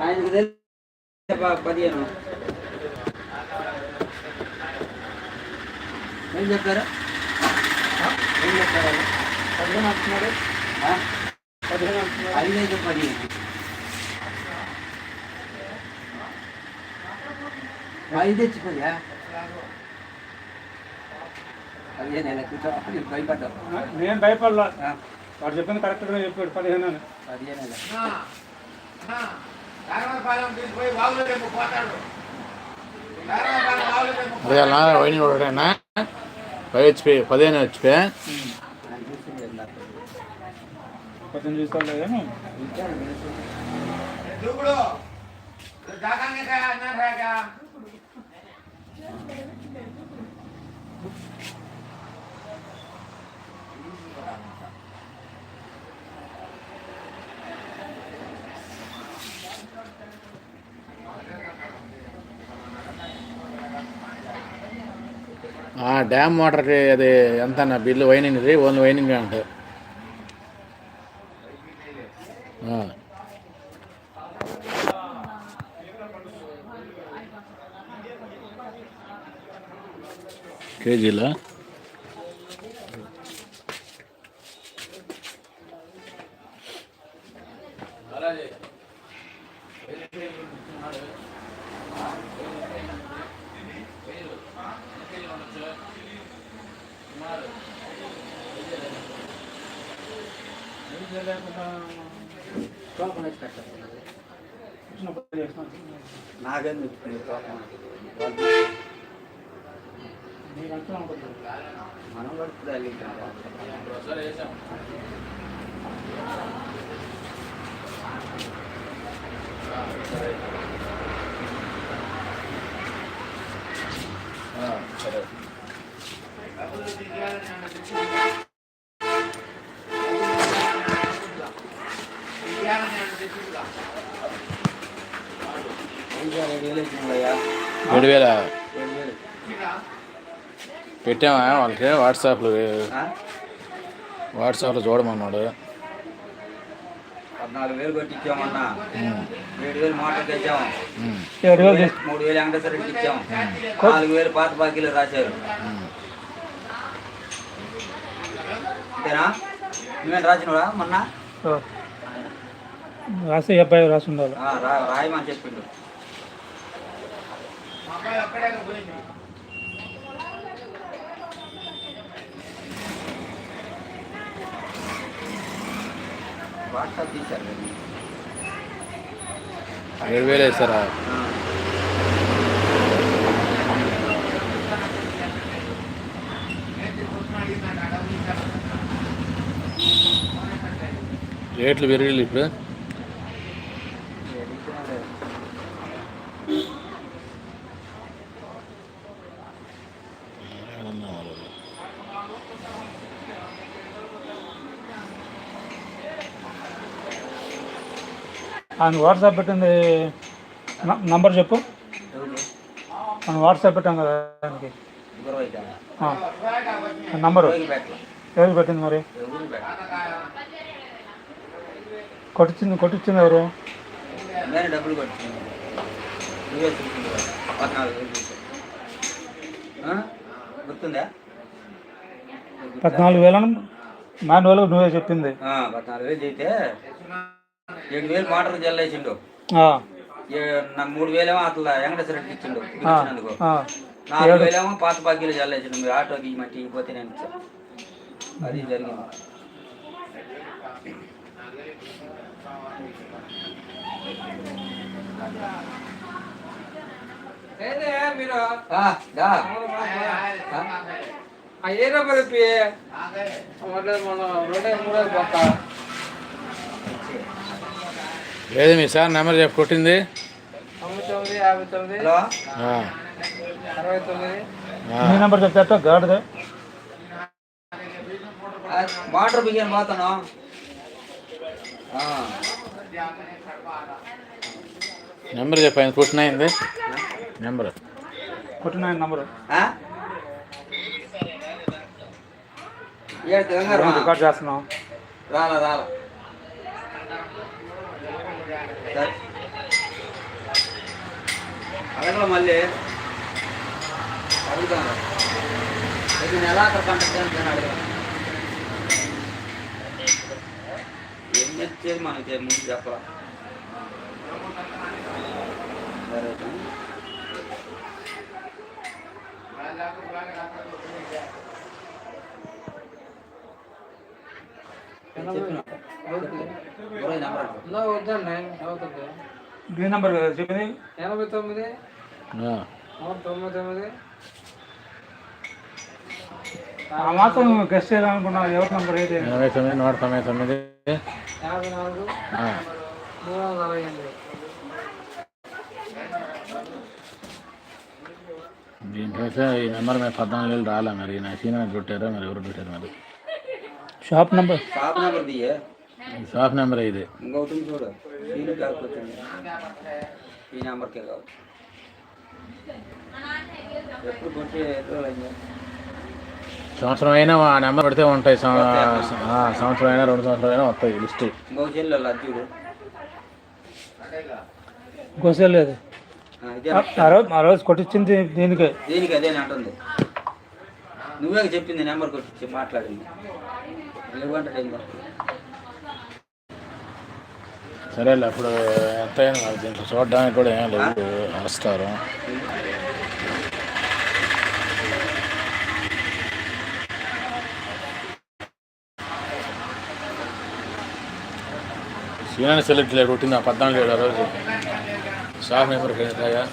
ఆయనకు తెలిసి ప- పదిహేను ఏం చెప్పారు ఏం చెప్పారు వాళ్ళు? పదిహేను అంటున్నారు ఆ? పదిహేను అంటున్నారు ఐదైదు పదిహేను ఐదు తెచ్చి పదిహేను ఎలా కూర్చో నేను భయపడ్డావు నేను భయపడలా. వాడు చెప్పింది కరెక్ట్గా చెప్పాడు పదిహేను అని. పదిహేను అలా వైన్ ఒకటేనా? ఫైవ్ హెచ్పి పదిహేను హెచ్పి. పద్దెనిమిది చూస్తాను కానీ ఇంకా నేను చూసింది. ఆ డ్యామ్ వాటర్కి అది ఎంత అన్న బిల్లు వైనింగ్ది ఓన్లీ వైనింగ్ అంట ఆ. కేజీలా కోపం వచ్చి పెట్టాలి చెప్తుంది మనం పడుతుంది ఏడు వేల రెండు వేలు పెట్టామా? వాళ్ళకి వాట్సాప్లో? వాట్సాప్లో చూడమన్నాడు. పద్నాలుగు వేలు కొట్టించామన్నా. ఉమ్, ఏడు వేలు మోటార్ తెచ్చాము ఏడు వేలు మూడు వేలు వెంకటేశ్వరకి ఇచ్చాము నాలుగు వేలు పాత బాకీలు రాశారు. అంతేనా? నువ్వేం రాసినవా మొన్న? రాసి అబ్బాయి రాసి ఉండాలి. రాయమని చెప్పిండు. ఏడు వేలు వేస్తారా ఆ. రేట్లు పెరిగి ఇప్పుడు ఆయన వాట్సాప్ పెట్టింది నంబర్ చెప్పు? మనం వాట్సాప్ పెట్టాం కదా. ఆ నంబరు. ఎవరు పెట్టింది మరి. కొట్టించింది కొట్టించింది ఎవరు. పద్నాలుగు వేలను మాన్యువల్గా నువ్వే చెప్పింది పద్నాలుగు వేలు చేస్తే ఏడు వేలు మోటార్ జల్లేసిండు. ఆ, ఏ- నా మూడు వేలేమో అట్లా వెంకటేశ్వర రెడ్డికి ఇచ్చిండు ఆ, ఇచ్చినందుకు. నాలుగు వేలేమో పాత బాకీలు జల్లేసిండు మీరు ఆటోకి ఇవ్వమంటే ఇవ్వకపోతే నేను అది జరిగింది. ఆ? ఏదో కలిపి మన రెండే మూడో పక్క ఏది మీ సార్ నెంబర్ చెప్పి కొట్టింది? నెంబర్ చెప్తే గాడిదే. ఆ, మోటార్ బియ్యం పోతాను ఆ. నెంబర్ చెప్పి ఆయన కొట్టినయింది నెంబర్. కొట్టిన ఆయన నంబరు. రికార్డ్ చేస్తున్నాం రాలా రాలా. అడగల మళ్ళీ. అడుగుతాను. ఇది నెల అక్కడ పంట అడగల ఏం చేసేది మనకి ముందు చెప్పరా చెప్పిన ఏ నెంబర్ చెప్పింది? ఎనభై తొమ్మిది. తొంభై తొమ్మిది. ఆ మాత్రం గెస్ట్ చేయాలనుకున్నా ఎవరి నెంబర్ అయితే? ఎనభై తొమ్మిది నూట తొంభై తొమ్మిది. యాభై నాలుగు. ఆ. మూడు వందల అరవై ఎనిమిది. దీంట్లో ఈ నెంబర్ మీద పద్నాలుగు వేలు రాలే మరి. నా సీనియర్ పెట్టారో మరి? ఎవరు పెట్టారు మరి? షాప్ నెంబర్ షాప్ నెంబర్ దియే ఈ షాప్ నెంబర్ ఇది ఇంకొకటి ఉంది చూడు వచ్చింది ఈ నెంబర్కే కాదు ఎప్పుడు కొట్టి సంవత్సరం అయినా ఆ నెంబర్ పెడితే ఉంటాయి. సం- ఆ, సంవత్సరం అయినా రెండు సంవత్సరాలు అయినా వస్తాయి లిస్ట్. గోసేలేదు ఇదే. ఆ రోజు ఆ రోజు కొట్టించింది దీనికే. దీనికి అదే అంటుంది. నువ్వే చెప్పింది నెంబర్ కొట్టి మాట్లాడింది. లేవంటే సరేలే అప్పుడు ఎంత అయినా దీంట్లో చూడడానికి కూడా ఏం లేదు. వస్తారు సీనాన్ని సెలెక్ట్ లేదు కొట్టింది ఆ పద్నాలుగు ఏడు రోజు. షాప్ నెంబర్ కదా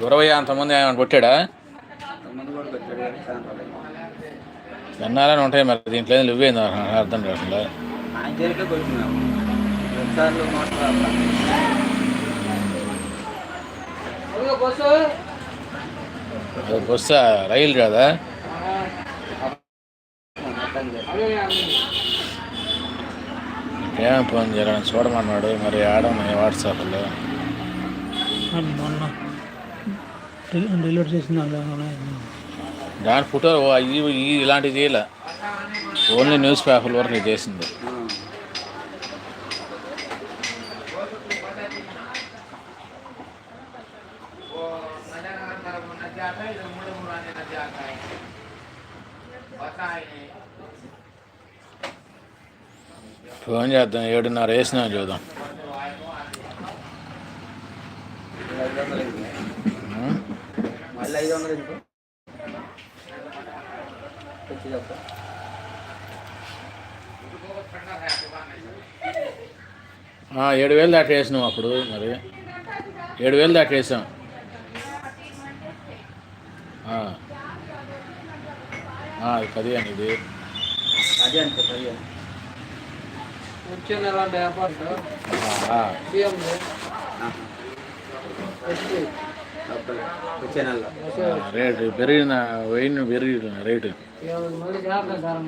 గురవయ్య అంతమంది ఆయన కొట్టాడా? ముందు ఎన్నాలని ఉంటాయి మరి దీంట్లో? ఏం నువ్వేంది అర్థం కాకుండా. ఆయన దగ్గరికే కొడుతున్నాము రెండుసార్లు బస్సు? రైలు కదా. ఏమేమి ఫోన్ చేయాలని చూడమన్నాడు. మరి ఆడమని వాట్సాప్లో? మొన్న చేసిన దాని ఫోటో ఈ- ఇలాంటిది చేయలే ఓన్లీ న్యూస్ పేపర్ వరకు చేసింది. ఫోన్ చేద్దాం ఏడున్నర వేసినా చూద్దాం. ఏడు వేలు దాకా వేసినాం అప్పుడు మరి. ఏడు వేలు దాకా వేసాం. అది పదిహేను ఇది అదే అంతే పదిహేను వచ్చే నెల వ్యాపారం ఆ, ఆ. సీఎం ఆహా. ఎస్టీ డబ్బులు వచ్చే నెలలో ఆ, రేటు పెరిగిన వెయ్యి పెరిగిన రేటు సీఎం మళ్ళీ జాగ్రత్త సారం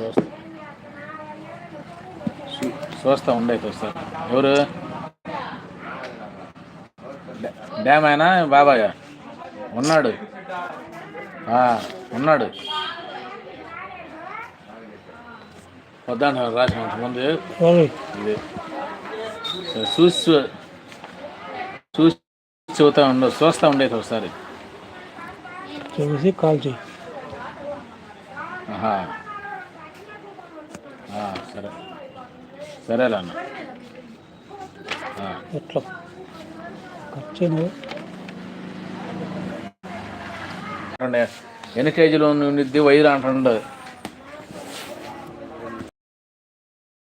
చూస్తా చూ- చూస్తా ఉండే చూస్తా ఎవరు? డ్యామ్ అయినా బాబాయ్? ఉన్నాడు. ఆ, ఉన్నాడు. వద్దంటారు రాసిన ముందు. ఇది. సరే, చూసి చూసి చూస్తా ఉండు చూస్తా ఉండేది ఒకసారి చూసి కాల్ చేయి. సరే. సరేలే అన్న. ఎట్లా? ఖర్చు ఎన్ని కేజీలు ఉండిద్ది వైర్ అంటుండదు